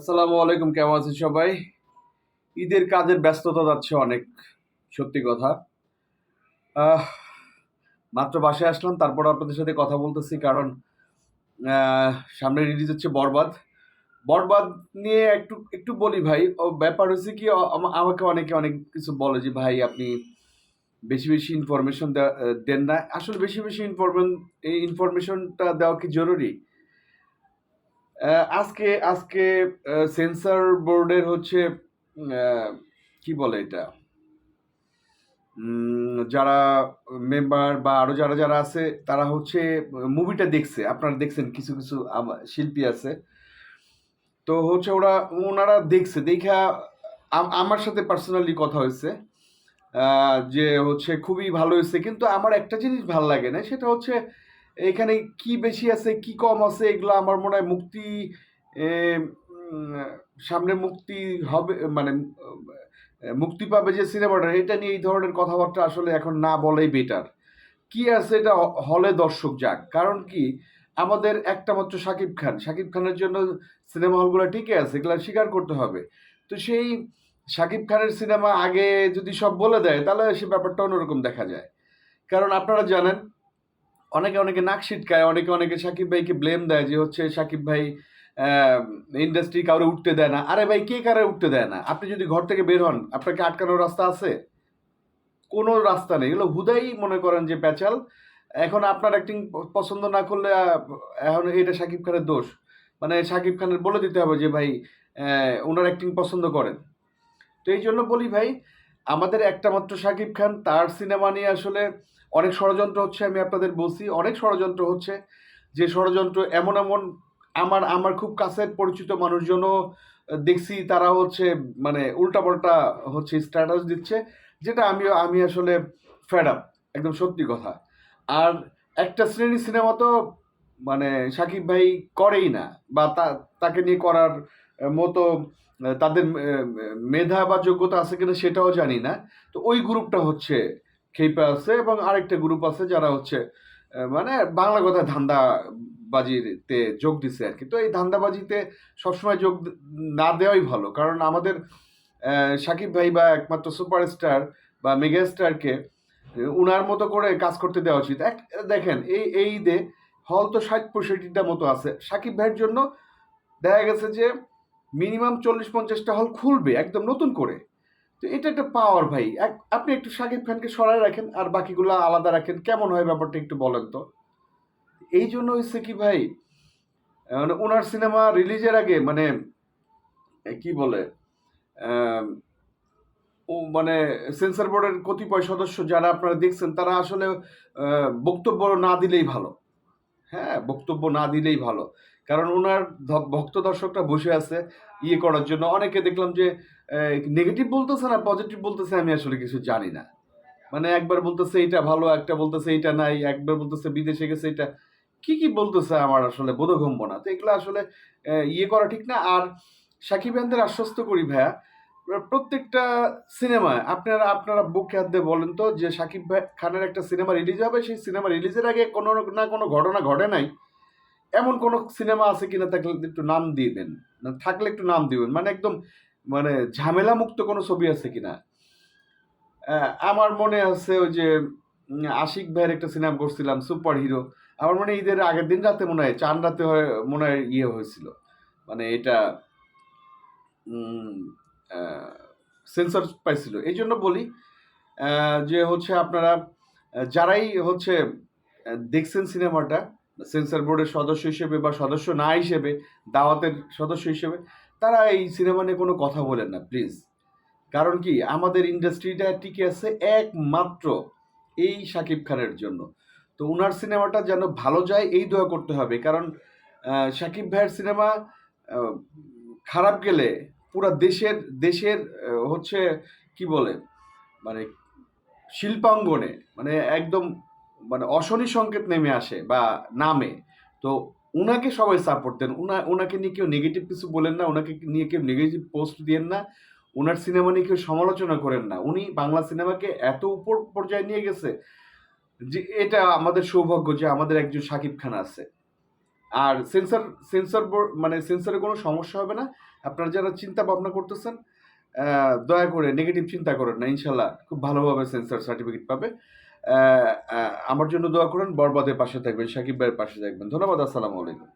আসসালামু আলাইকুম, কেমন আছেন সবাই? ঈদের কাজের ব্যস্ততা যাচ্ছে অনেক, সত্যি কথা। মাত্র বাসায় আসলাম, তারপর আপনাদের সাথে কথা বলতেছি, কারণ সামনে রিলিজ হচ্ছে বরবাদ। বরবাদ নিয়ে একটু একটু বলি ভাই ব্যাপার হচ্ছে কি আমাকে অনেকে অনেক কিছু বলে যে, ভাই, আপনি বেশি বেশি ইনফরমেশন দেন না। আসলে বেশি বেশি ইনফরমেশন ইনফরমেশনটা দেওয়া কি জরুরি? আজকে আজকে সেন্সর বোর্ডের হচ্ছে কি বলে এটা? যারা মেম্বার বা আরও যারা যারা আছে, তারা হচ্ছে মুভিটা দেখছে। আপনারা দেখছেন, কিছু কিছু শিল্পী আছে। তো হচ্ছে ওরা, ওনারা দেখছে। দেখা আমার সাথে পার্সোনালি কথা হয়েছে যে হচ্ছে খুবই ভালো হয়েছে। কিন্তু আমার একটা জিনিস ভালো লাগে না, সেটা হচ্ছে এখানে কি বেশি আছে, কি কম আছে, এগুলো আমার মনে হয় মুক্তি সামনে মুক্তি হবে মানে মুক্তি পাবে যে সিনেমাটা, এটা নিয়ে এই ধরনের কথাবার্তা আসলে এখন না বলেই বেটার কি আছে এটা হলে দর্শক যাক। কারণ কি, আমাদের একটা মাত্র শাকিব খান, শাকিব খানের জন্য সিনেমা হলগুলো ঠিকই আছে, এগুলো স্বীকার করতে হবে। তো সেই শাকিব খানের সিনেমা আগে যদি সব বলে দেয়, তাহলে সে ব্যাপারটা অন্যরকম দেখা যায়। কারণ আপনারা জানেন অনেকে অনেকে নাক ছিটকায়, অনেকে অনেকে সাকিব ভাইকে ব্লেম দেয় যে হচ্ছে সাকিব ভাই ইন্ডাস্ট্রি কাউরে উঠতে দেয় না। আরে ভাই, কে কারে উঠতে দেয় না? আপনি যদি ঘর থেকে বের হন আপনাকে আটকানোর রাস্তা আছে? কোনো রাস্তা নেই। এগুলো হুদাই মনে করেন যে প্যাচাল। এখন আপনার অ্যাক্টিং পছন্দ না করলে এখন এটা সাকিব খানের দোষ। মানে সাকিব খানের বলে দিতে হবে যে ভাই ওনার অ্যাক্টিং পছন্দ করেন। তো এই জন্য বলি ভাই আমাদের একটা মাত্র সাকিব খান, তার সিনেমা নিয়ে আসলে অনেক ষড়যন্ত্র হচ্ছে, আমি আপনাদের বলছি, অনেক ষড়যন্ত্র হচ্ছে। যে ষড়যন্ত্র এমন এমন আমার আমার খুব কাছের পরিচিত মানুষজনও দেখছি, তারা হচ্ছে মানে উল্টাপাল্টা হচ্ছে স্ট্যাটাস দিচ্ছে, যেটা আমি আমি আসলে ফেড আপ একদম সত্যি কথা। আর একটা শ্রেণি সিনেমা তো মানে সাকিব ভাই করেই না, বা তাকে নিয়ে করার মতো তাদের মেধা বা যোগ্যতা আছে কিনা সেটাও জানি না। তো ওই গ্রুপটা হচ্ছে খেপে আছে এবং আরেকটা গ্রুপ আছে যারা হচ্ছে মানে বাংলা কথা ধান্দাবাজিতে যোগ দিছে আর কি তো এই ধান্দাবাজিতে সবসময় যোগ না দেওয়াই ভালো। কারণ আমাদের সাকিব ভাই বা একমাত্র সুপারস্টার বা মেগাস্টারকে উনার মতো করে কাজ করতে দেওয়া উচিত। এক, দেখেন, এই এই ঈদে হল তো ষাট পঁয়ষট্টিটা মতো আছে। সাকিব ভাইয়ের জন্য দেখা গেছে যে মিনিমাম চল্লিশ পঞ্চাশটা হল খুলবে, একদম নতুন করে। তো এটা একটা পাওয়ার ভাই। এক- আপনি একটু শাকিব খানকে সরায় রাখেন আর বাকিগুলো আলাদা রাখেন, কেমন হয় ব্যাপারটা একটু বলেন তো। এই জন্য হচ্ছে কি ভাই মানে ওনার সিনেমা রিলিজের আগে মানে কি বলে ও মানে সেন্সর বোর্ডের কতিপয় সদস্য যারা আপনারা দেখছেন, তারা আসলে বক্তব্য না দিলেই ভালো। হ্যাঁ বক্তব্য না দিলেই ভালো। কারণ ওনার ভক্ত দর্শকরা বসে আছে ইয়ে করার জন্য। অনেকে দেখলাম যে নেগেটিভ বলতেছে না পজিটিভ বলতেছে, আমি আসলে কিছু জানি না। মানে একবার বলতেছে এইটা ভালো, একটা বলতেছে এইটা নাই, একবার বলতেছে বিদেশে গেছে এটা। কি কি বলতেছে আমার আসলে বোধগম্য না। তো এগুলো আসলে ইয়ে করা ঠিক না। আর সাকিব খানদের আশ্বস্ত করি ভাইয়া, প্রত্যেকটা সিনেমায় আপনারা আপনারা বুক হাত দিয়ে বলেন তো যে, সাকিব ভাই খানের একটা সিনেমা রিলিজ হবে, সেই সিনেমা রিলিজের আগে কোনো না কোনো ঘটনা ঘটে নাই। এমন কোনো সিনেমা আছে কিনা থাকলে একটু নাম দিয়ে দেন। থাকলে একটু নাম দিবেন। মানে একদম মানে ঝামেলা মুক্ত কোনো ছবি আছে কিনা। আমার মনে আছে ওই যে আশিক ভাইয়ের একটা সিনেমা করছিলাম সুপার হিরো আমার মনে ঈদের আগের দিন রাতে মনে হয় চান রাতে হয়, মনে হয় ইয়ে হয়েছিল। মানে এটা সেন্সর পাইছিল। এই জন্য বলি যে হচ্ছে আপনারা যারাই হচ্ছে দেখছেন সিনেমাটা সেন্সর বোর্ডের সদস্য হিসেবে বা সদস্য না হিসেবে, দাওয়াতের সদস্য হিসেবে, তারা এই সিনেমা নিয়ে কোনো কথা বলেন না প্লিজ কারণ কি? আমাদের ইন্ডাস্ট্রিটা টিকে আছে একমাত্র এই শাকিব খানের জন্য। তো উনার সিনেমাটা যেন ভালো যায়, এই দোয়া করতে হবে। কারণ শাকিব ভাইয়ের সিনেমা খারাপ গেলে পুরা দেশের দেশের হচ্ছে কি বলে? মানে শিল্পাঙ্গনে মানে একদম মানে অশনি সংকেত নেমে আসে বা নামে। তো উনাকে সবাই সাপোর্ট দেন। উনা ওনাকে নিয়ে কেউ নেগেটিভ কিছু বলেন না ওনাকে নিয়ে কেউ নেগেটিভ পোস্ট দিয়েন না ওনার সিনেমা নিয়ে কেউ সমালোচনা করেন না। উনি বাংলা সিনেমাকে এত উপর পর্যায়ে নিয়ে গেছে যে এটা আমাদের সৌভাগ্য যে আমাদের একজন সাকিব খান আছে। আর সেন্সর সেন্সর বোর্ড মানে সেন্সরে কোনো সমস্যা হবে না। আপনারা যারা চিন্তা ভাবনা করতেছেন দয়া করে নেগেটিভ চিন্তা করেন না, ইনশাল্লাহ খুব ভালোভাবে সেন্সার সার্টিফিকেট পাবে। আমার জন্য দোয়া করেন বরবাদের পাশে থাকবেন সাকিব ভাইয়ের পাশে থাকবেন। ধন্যবাদ আসসালামু আলাইকুম।